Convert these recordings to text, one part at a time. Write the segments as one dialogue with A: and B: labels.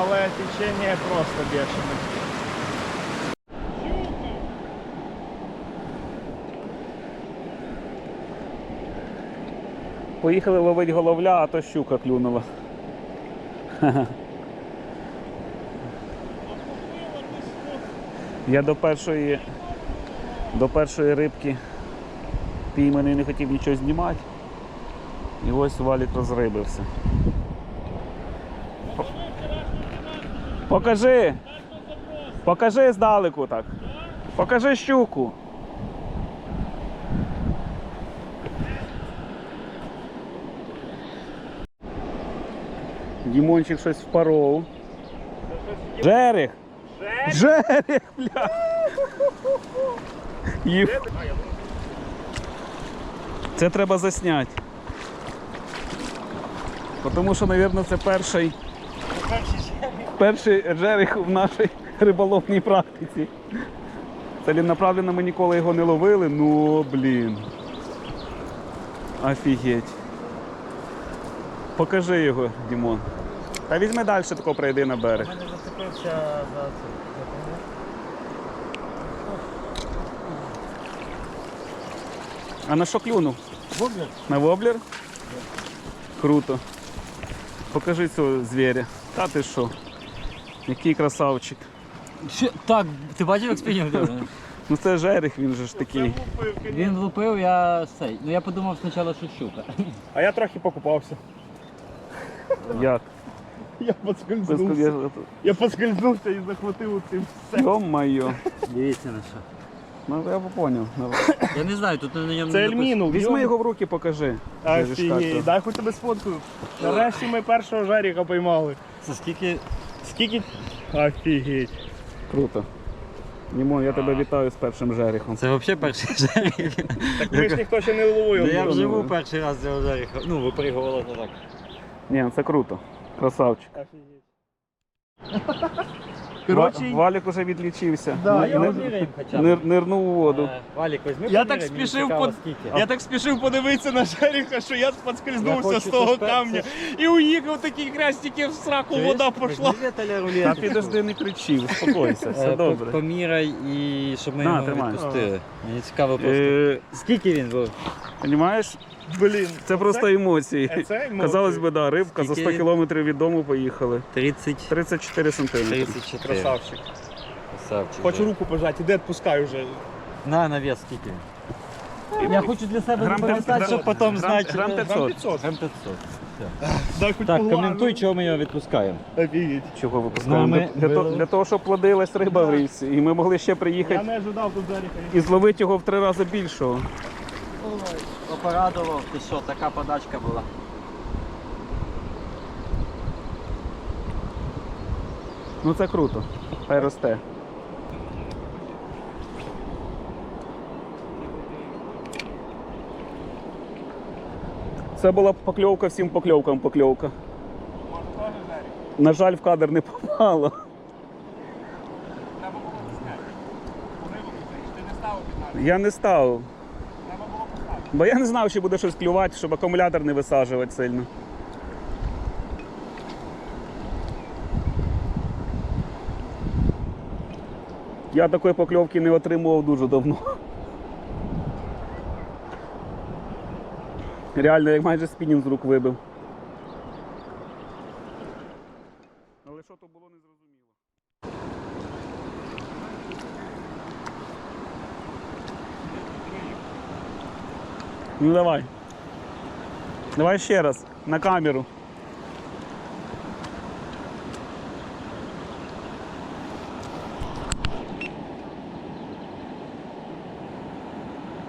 A: Але течення просто бешене.
B: Поїхали ловити головля, а то щука клюнула. Я до першої, до першої рибки пійманий не хотів нічого знімати. І ось валік розрибився. Покажи! Покажи здалеку так. Покажи щуку. Дімончик щось впоров. Жерех! Жерех, бля! Їх. Це треба засняти. Тому що, мабуть, це перший, перший жерех в нашій риболовній практиці. Целенаправленно ми ніколи його не ловили, ну блін. Офігеть. Покажи його, Дімон. Та візьми далі тако прийди на берег.
A: мене зацепився за це.
B: А на що клюнув?
A: Воблер?
B: На воблер? Круто. Покажи цього звіря. Та ти що? Який красавчик.
C: Що, так, ти бачив, як спінінг?
B: Ну це жерех, він же ж такий.
C: Він лупив, я цей. Ну я подумав спочатку, що щука.
A: А я трохи покупався.
B: Як?
A: Я поскользнувся. Я поскользнувся і захватив цим все.
B: Йо-моє.
C: Дивіться на що.
B: Ну я поняв.
C: Я не знаю, тут на ньому
A: Це
C: не
A: ельміну.
B: Візьми його в руки, покажи.
A: Офігеть, дай хоч тебе сфоткаю. Нарешті ми першого жаріка поймали.
C: Це скільки.
A: Скільки? Офігеть.
B: Круто. Німон, я тебе вітаю з першим жерехом.
C: Це взагалі перший жеріх.
A: Так ми ж ніхто ще не ловив.
C: Да я
B: ну,
C: вживу
B: ну.
C: перший раз цього жеріха. Ну, випригувало то так.
B: Ні, це круто. Красавчик.
A: Офігеть. Коротше,
B: Валік уже відлічився.
A: Да, я
B: нир-
C: поміряємо хоча б.
B: нир- Нирнув у воду.
C: Е, Валік, візьми
A: Я так
C: поміряй, мені
A: спішив
C: цікаво,
A: под-
C: скільки.
A: Я так спішив подивитися на Жеріха, що я
C: Я
A: з того
C: це
A: камня і уїхав такий крестики в сраку,
C: Чуєш?
A: вода пішла.
C: Візьми Віталя
B: Та підожди, не кричи, успокойся, все
C: Е, по-
B: добре.
C: Поміряй і щоб ми
B: На,
C: його
B: тримай.
C: відпустили. Мені цікаво просто.
B: Е,
C: Скільки він був?
B: Понімаєш?
A: Блін.
B: Це просто емоції.
A: Е, це емоції.
B: Казалось би, да, рибка за 100
C: Скільки?
B: кілометрів від дому поїхали.
C: 30.
B: 34 сантиметри.
C: 34.
A: Красавчик.
C: Красавчик.
A: Хочу
C: да.
A: руку пожати, іди відпускай вже.
C: На, на вес скільки? Я хочу для себе
B: Грам
C: запам'ятати,
B: 500,
C: щоб потім
B: грам-
C: знати.
B: грам
C: е,
B: 500.
A: Грам 500.
C: Грам 500.
A: Дай хоч
C: Так, коментуй, чого ми його відпускаємо.
A: Офігеть.
B: Чого випускаємо?
C: Ми
B: для, для, для того, щоб плодилась риба в річці. І ми могли ще
A: Я
B: приїхати
A: не ожидав тут
B: і зловити його в три рази більшого.
C: Порадував, ти що, така подачка була.
B: Ну це круто. Хай росте. Це була покльовка всім покльовкам покльовка. На жаль, в кадр не попало.
A: Треба було зняти. Уривок ти не ставив під нас.
B: Я не став.
A: Треба було поставити.
B: Бо я не знав, чи буде щось клювати, щоб акумулятор не висаджувати сильно. Я такої покльовки не отримував дуже давно. Реально, як майже спінінг з рук вибив. Ну давай. Давай ще раз. На камеру.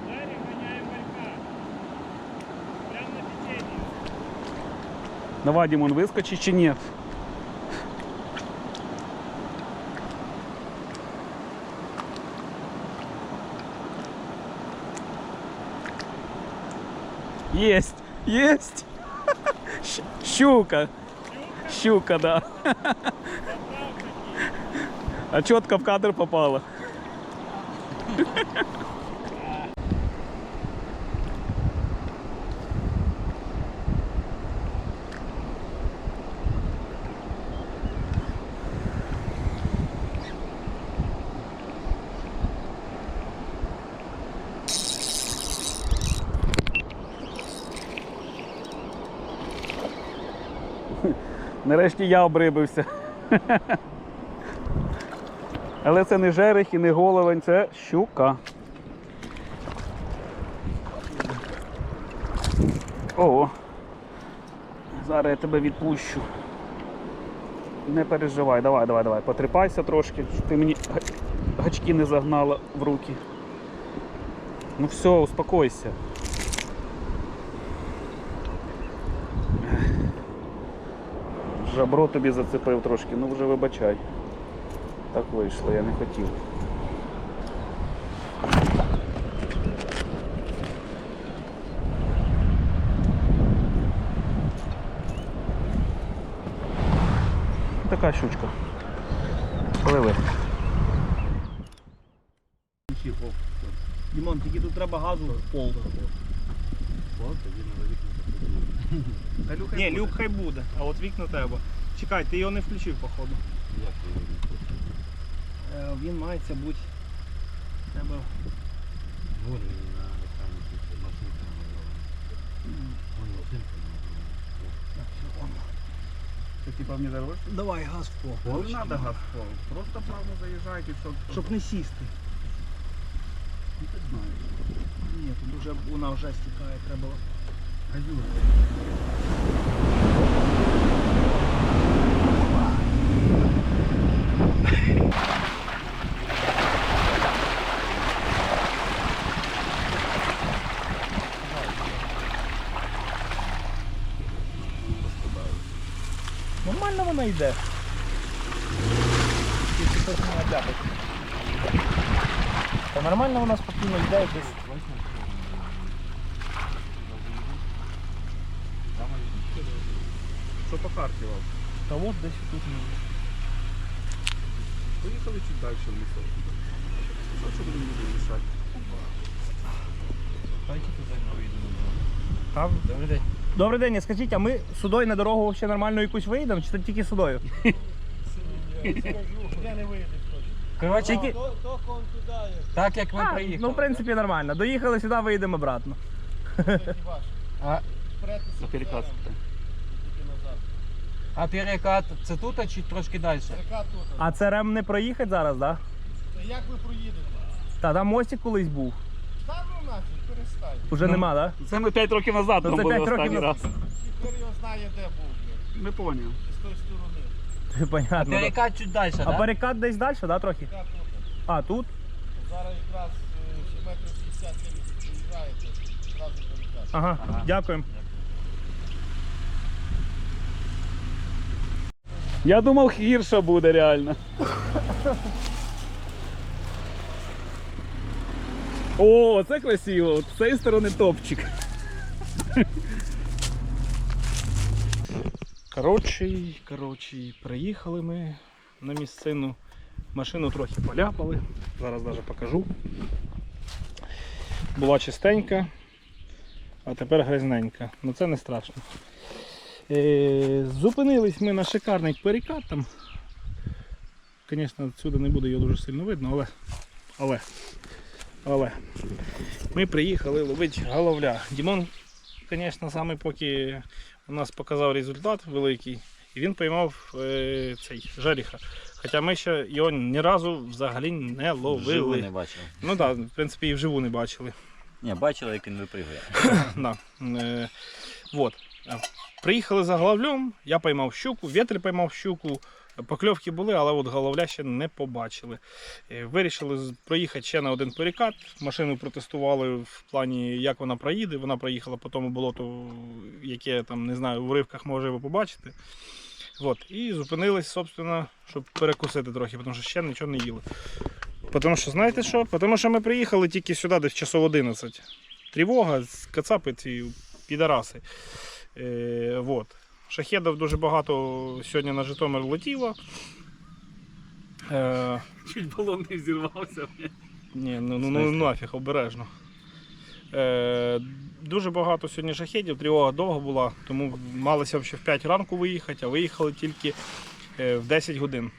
A: Жеріх ганяє малька. Прямо на теченні.
B: Давай, Димон, выскочи чи нет? Есть, есть. Щука. Щука, да. А четко в кадр попала. Нарешті я обрибився. Але це не жерех і не головень, це щука. О, зараз я тебе відпущу. Не переживай, давай, давай, давай, потріпайся трошки, щоб ти мені гачки не загнала в руки. Ну все, успокойся. Жабро тобі зацепив трошки, ну вже вибачай. Так вийшло, я не хотів. Така щучка. Пливи.
A: Дімон, тільки тут треба газу в пол. Ні, люк хай буде, а от вікна треба. Чекай, ти його не включив, походу. Е, Він мається бути. Треба.
B: Це типа мені дорожче?
A: Давай газ в пол.
B: Не треба газ в пол. Просто плавно заїжджайте, щоб...
A: Щоб не сісти. Ні, тут вже вона вже стікає, треба. Нормально вона йде. Не обляпать. Та нормально вона спокійно йде десь.
B: Що по карті вам?
A: Та от десь тут.
B: Поїхали чуть далі в лісок. А що будемо люди мішати?
A: Там. Добрий день. Добрий день, скажіть, а ми судою на дорогу взагалі нормально якусь виїдемо, чи це тільки судою?
C: Коротше,
A: Тільки...
C: так як ми
A: А,
C: приїхали.
A: ну, в принципі, нормально. Доїхали сюди, виїдемо обратно.
C: А,
B: На.
C: А перекат це тут, а чи трошки далі?
A: А це рем не проїхати зараз, так? Да?
D: Як ви проїдете?
A: Та там мостик колись був.
D: Та ну нафіг, перестань.
A: Уже нема, так?
B: Це ми 5 років назад
A: Ну,
B: там
A: це
B: були
A: п'ять років
B: останній раз.
A: назад.
D: Тепер його знає, де був. блядь.
B: Не поняв.
D: З тої сторони.
A: Да? Понятно. да.
C: Перекат чуть далі,
A: А
C: так?
A: перекат десь далі, да, трохи?
D: Яка тут?
A: А, тут?
D: Зараз якраз е, ще метрів 50 приїжджаєте, одразу перекати.
A: Ага, дякуємо.
B: Я думав, гірше буде реально. О, це красиво. З цієї сторони топчик.
A: Коротше, коротше, приїхали ми на місцину. Машину трохи поляпали. Зараз навіть покажу. Була чистенька, а тепер грязненька. Ну це не страшно. Е, зупинились ми на шикарний перекат там. Звісно, відсюди не буде його дуже сильно видно, але. Але. Але. Ми приїхали ловити головля. Дімон, звісно, саме поки у нас показав результат великий, і він поймав е, цей жаріха. Хоча ми ще його ні разу взагалі не ловили.
E: Живу не бачив.
A: Ну так, да, в принципі, і вживу не бачили.
E: Ні, бачила, як він випригує.
A: да. е, вот. Е, Приїхали за головлем, я поймав щуку, вітер поймав щуку, покльовки були, але от головля ще не побачили. Е, Вирішили проїхати ще на один перекат. Машину протестували в плані, як вона проїде. Вона проїхала по тому болоту, яке там, не знаю, в уривках може ви побачити. От. І зупинились, собственно, щоб перекусити трохи, тому що ще нічого не їли. Тому що, знаєте що? Тому що ми приїхали тільки сюди десь часов 11. Тривога, кацапи ці підараси. Е, вот. Шахедів дуже багато сьогодні на Житомир летіло. Е,
B: Чуть балон не взірвався.
A: ні, ну, ну, ну нафіг, обережно. Е, дуже багато сьогодні шахедів, тривога довго була, тому малися ще в 5 ранку виїхати, а виїхали тільки е, в 10 годин.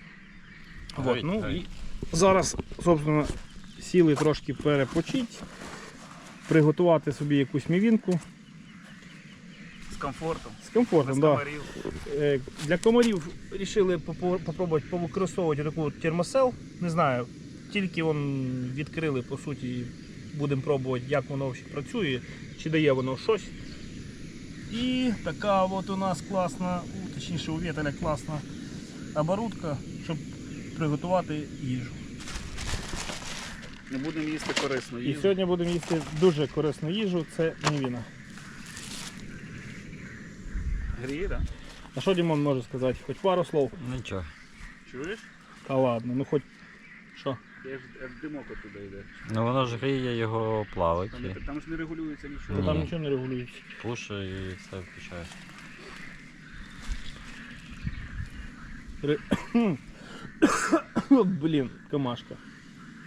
A: Вот, ну,
E: навіть.
A: і зараз, собственно, сіли трошки перепочити, приготувати собі якусь мівінку.
B: Комфортом.
A: З комфортом,
B: Без.
A: Да.
B: комарів.
A: Е, Для комарів вирішили попробувати повикористовувати таку термосел. Не знаю, тільки вон відкрили, по суті, будемо пробувати, як воно працює, чи дає воно щось. І така от у нас класна, точніше у Вєтеля класна оборудка, щоб приготувати їжу.
B: Не будемо їсти корисно.
A: І сьогодні будемо їсти дуже корисну їжу, це мівіна.
B: Гріє, так?
A: А що Дімон може сказати? Хоч пару слов.
C: Нічого.
B: Чуєш?
A: Та ладно, ну хоч що.
B: Я ж аж димок оттуда йде.
C: Ну воно ж гріє, його плавить,
B: Там,
C: і
B: там ж не регулюється нічого.
C: Ні.
A: там нічого не регулюється.
C: пуше і все включає.
A: Блін, камашка.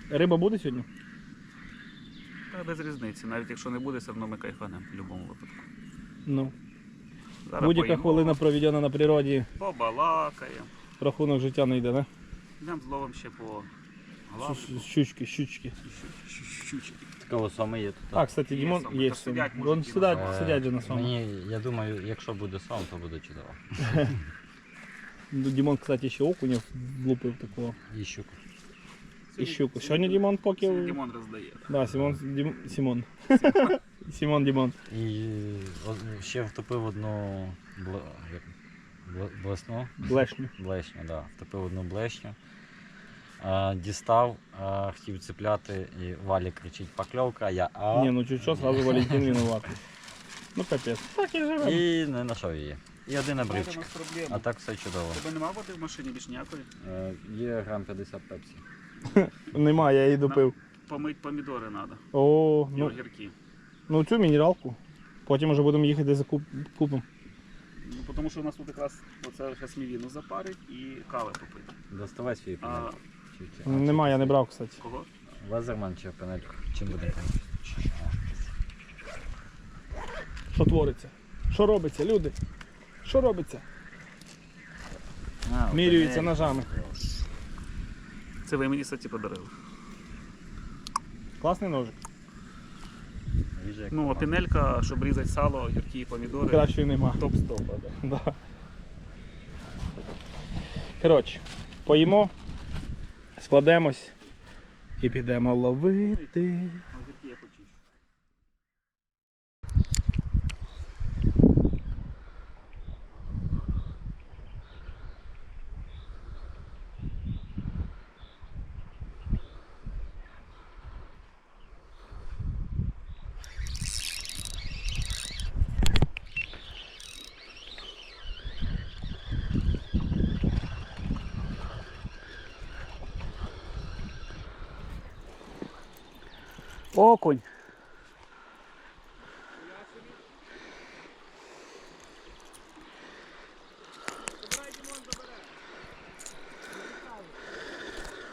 A: Риба буде сьогодні?
B: Та без різниці. Навіть якщо не буде, все одно ми кайфанемо в будь-якому випадку.
A: Ну.
B: Зараз
A: Будь-яка
B: поїмо,
A: хвилина проведена на природі,
B: Побалакаємо.
A: рахунок життя не йде, не?
B: Йдемо зловимо ще по главу.
A: Щучки, щучки.
B: Щучки.
C: Такого саме є тут.
A: А, кстати,
B: Є
A: Дімон
B: сам,
A: є.
B: то
A: сам.
B: сидять
A: Вон
B: мужики
A: сидять,
C: Е,
A: сидять же на самому.
C: Мені, я думаю, якщо буде сам, то буде чудово.
A: Ну, Дімон, кстати, ще окуня влупив такого.
C: І щуку.
A: І щуку. Сьогодні Дімон поки.
B: Сьогодні Дімон роздає.
A: Да, Сімон, Дім... Сімон. Сімон Дімон.
C: І о- ще втопив одну бл... як? бл- блесну.
A: Блешню.
C: Блешню, да. Втопив одну блешню. А, дістав, а, хотів цепляти, і Валі кричить покльовка, а я а
A: Ні, ну чуть що, сразу Валентин винуватий. Ну капець. Так і живемо.
C: і не знайшов її. І один
B: у
C: обривчик.
B: нас проблема.
C: А так все чудово.
B: Тебе нема води в машині більш ніякої?
C: Е, Є грам 50 пепсі.
A: Нема, я її допив.
B: Помить помідори треба.
A: О,
B: І
A: ну,
B: огірки.
A: ну цю мінералку. Потім вже будемо їхати за куп... купом.
B: Ну, тому що у нас тут якраз оце зараз мівіну запарить і кави попити.
C: Доставай свій
B: А
C: пенель. Чи- чи- а,
A: Нема, я не брав, кстати.
B: кого?
C: чи- Лазерман чи пенель? Чим буде?
A: Що твориться? Що робиться, люди? Що робиться?
C: А,
A: Міряються
C: пенель.
A: ножами.
B: Це ви мені кстати, подарили.
A: Класний ножик.
B: Ну, а пінелька, щоб різати сало, огірки і помідори.
A: Кращої нема.
B: Топ-стоп. Да.
A: Да. Коротше, поїмо, складемось і підемо ловити.
B: Огірки я почищу. Окунь.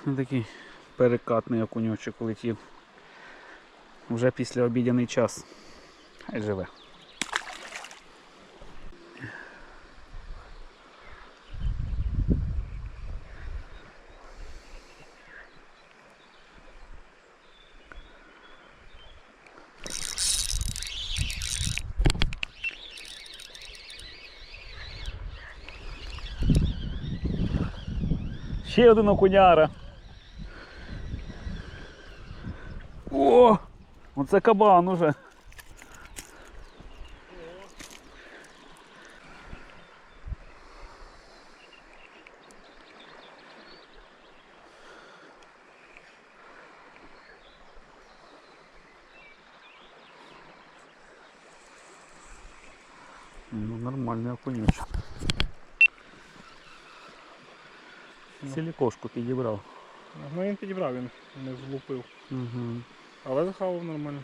B: Ось Такий перекатний окуньочок летів. Вже після обідяний час. Хай живе. Ще один окуняра. О! Оце кабан уже. Ну, нормальний окунючок. Сілікошку підібрав.
A: Ну він підібрав, він не злупив.
B: Угу.
A: Але захавав нормально.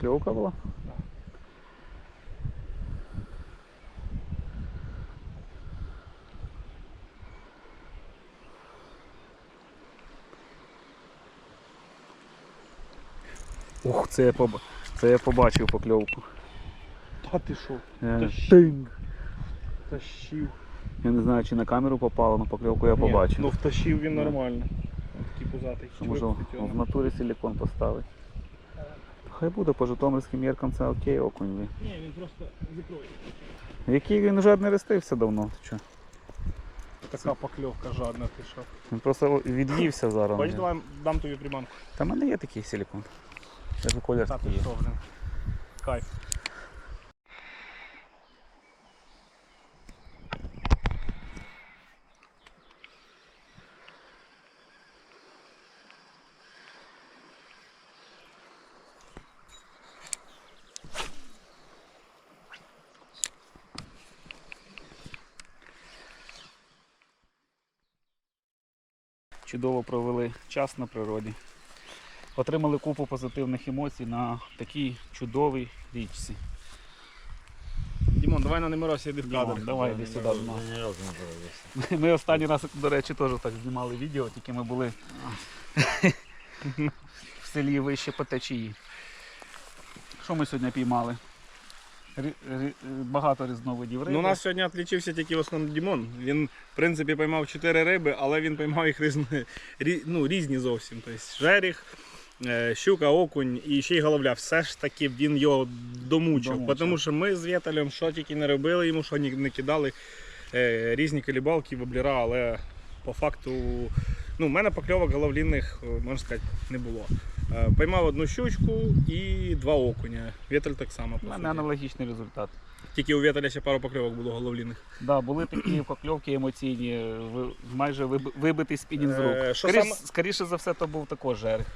B: Кльовка була? Ух, це я, поб... це я побачив покльовку.
A: Та ти що?
B: Е, Тинг.
A: Тащив.
B: Я не знаю, чи на камеру попало, але покльовку я побачив.
A: Ну втащив він нормально. Такий пузатий.
B: Що може в натурі силікон поставити. Хай буде по житомирським міркам це окей, окунь.
A: Ні, він просто закроє.
B: Який він вже не рестився давно. Ти чо?
A: Така покльовка жадна, ти що.
B: Він просто від'ївся зараз.
A: Бач, давай дам тобі приманку.
B: Та в мене є такий силікон. Це колір
A: Та
B: такий
A: ти що, блин. Кайф.
B: Чудово провели час на природі. Отримали купу позитивних емоцій на такій чудовій річці.
A: Дімон, давай на Немиросі йди в
B: Дімон,
A: кадр.
B: давай йди сюди до нас. Ми останній раз, до речі, теж так знімали відео, тільки ми були в селі вище по течії. Що ми сьогодні піймали? Багато різновидів риби.
A: Ну, у нас сьогодні відлічився тільки в основному Дімон. Він, в принципі, поймав 4 риби, але він поймав їх різні, рі- ну, різні зовсім. Тобто жеріх, е, щука, окунь і ще й головля. Все ж таки він його домучив.
B: Домучив.
A: Тому що ми з Вєталем що тільки не робили йому, що не кидали е, різні калібалки, воблера, але по факту, ну, в мене покльовок головлінних, е, можна сказати, не було. Е, Поймав одну щучку і два окуня. Вєталь так само.
B: У мене аналогічний результат.
A: Тільки у Вєталя ще пару покльовок було головлінних.
B: Да, були такі покльовки емоційні, майже вибитий спінінг з рук.
A: Е,
B: Скоріш,
A: саме-
B: скоріше за все, то був також жерех.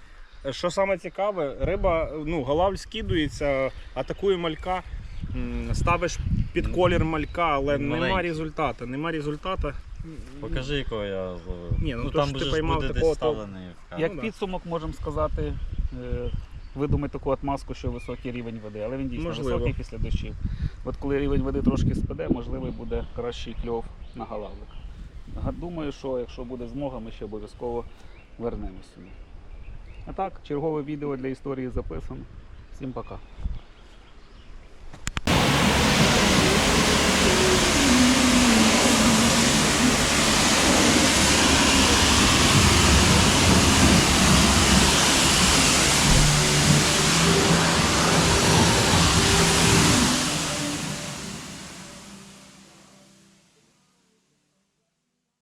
A: Що саме цікаве, риба, ну, голавль скидується, атакує малька, ставиш під колір малька, але
E: Він
A: нема
E: маленький.
A: результату. Нема результату.
E: Покажи, якого я зловив.
A: Ні, ну, то,
E: там
A: що ти
E: ж
A: поймав
E: буде
A: такого,
E: десь
A: то-
E: ставлений в кадр.
B: Як
A: да.
B: підсумок можемо сказати, е, видумати таку отмазку, що високий рівень води, але він дійсно
A: Можливо.
B: високий після дощів. От коли рівень води трошки спаде, можливо, буде кращий кльов на галавлик. Га- Думаю, що якщо буде змога, ми ще обов'язково вернемось сюди. А так, чергове відео для історії записано. Всім пока.